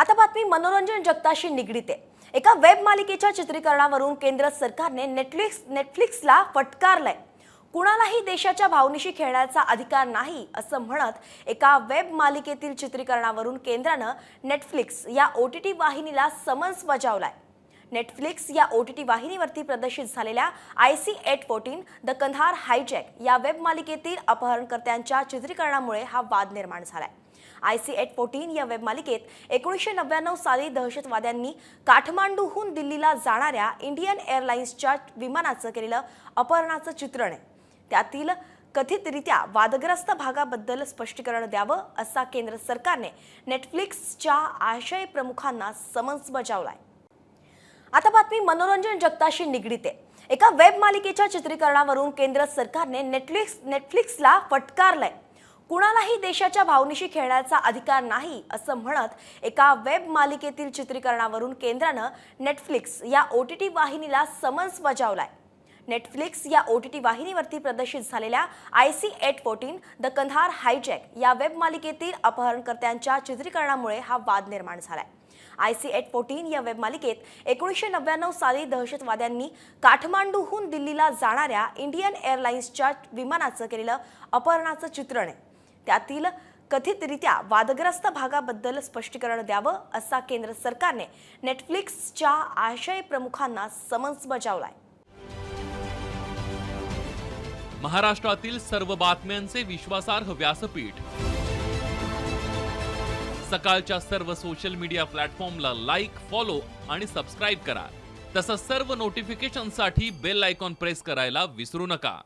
आता बातमी मनोरंजन जगताशी निगडीत. आहे एका वेब मालिकेच्या चित्रीकरणावरून केंद्र सरकारने नेटफ्लिक्स नेटफ्लिक्सला फटकारलंय. कुणालाही देशाच्या भावनेशी खेळण्याचा अधिकार नाही असं म्हणत एका वेब मालिकेतील चित्रीकरणावरून केंद्रानं नेटफ्लिक्स या ओ टी टी वाहिनीला समन्स बजावलाय. नेटफ्लिक्स या ओ टी टी वाहिनीवरती प्रदर्शित झालेल्या I C eight fourteen the Kandahar hijack या वेब मालिकेतील अपहरणकर्त्यांच्या चित्रीकरणामुळे हा वाद निर्माण झालाय. आय सी एट फोर्टीन या वेब मालिकेत एकोणीसशे नव्याण्णव साली दहशतवाद्यांनी काठमांडूहून दिल्लीला जाणाऱ्या इंडियन एअरलाइन्सच्या विमानाचं केलेलं अपहरणाचं चित्रण आहे. त्यातील कथितरित्या वादग्रस्त भागाबद्दल स्पष्टीकरण द्यावं असा केंद्र सरकारने नेटफ्लिक्सच्या आशय प्रमुखांना समन्स बजावलाय. आता बातमी मनोरंजन जगताशी निगडीत. आहे एका वेब मालिकेच्या चित्रीकरणावरून केंद्र सरकारने नेटफ्लिक्स नेटफ्लिक्सला फटकारलंय. कुणालाही देशाच्या भावनेशी खेळण्याचा अधिकार नाही असं म्हणत एका वेब मालिकेतील चित्रीकरणावरून केंद्रानं नेटफ्लिक्स या ओ टी टी वाहिनीला समन्स बजावलाय. नेटफ्लिक्स या ओ टी टी वाहिनीवरती प्रदर्शित झालेल्या I C eight fourteen the Kandahar hijack या वेब मालिकेतील अपहरणकर्त्यांच्या चित्रीकरणामुळे हा वाद निर्माण झालाय. आय सी एट फोर्टीन या वेब मालिकेत एकोणीसशे नव्याण्णव साली दहशतवाद्यांनी काठमांडूहून दिल्लीला जाणाऱ्या इंडियन एअरलाइन्सच्या विमानाचं केलेलं अपहरणाचं चित्रण आहे. त्यातील कथितरित्या वादग्रस्त भागाबद्दल स्पष्टीकरण द्यावं असा केंद्र सरकारने नेटफ्लिक्सच्या आशय प्रमुखांना समन्स बजावलाय. महाराष्ट्रातील सर्व बातम्यांचे विश्वासार्ह व्यासपीठ. सकाळच्या सर्व सोशल मीडिया प्लॅटफॉर्मला लाईक फॉलो आणि सबस्क्राईब करा. तसंच सर्व नोटिफिकेशनसाठी बेल आयकॉन प्रेस करायला विसरू नका.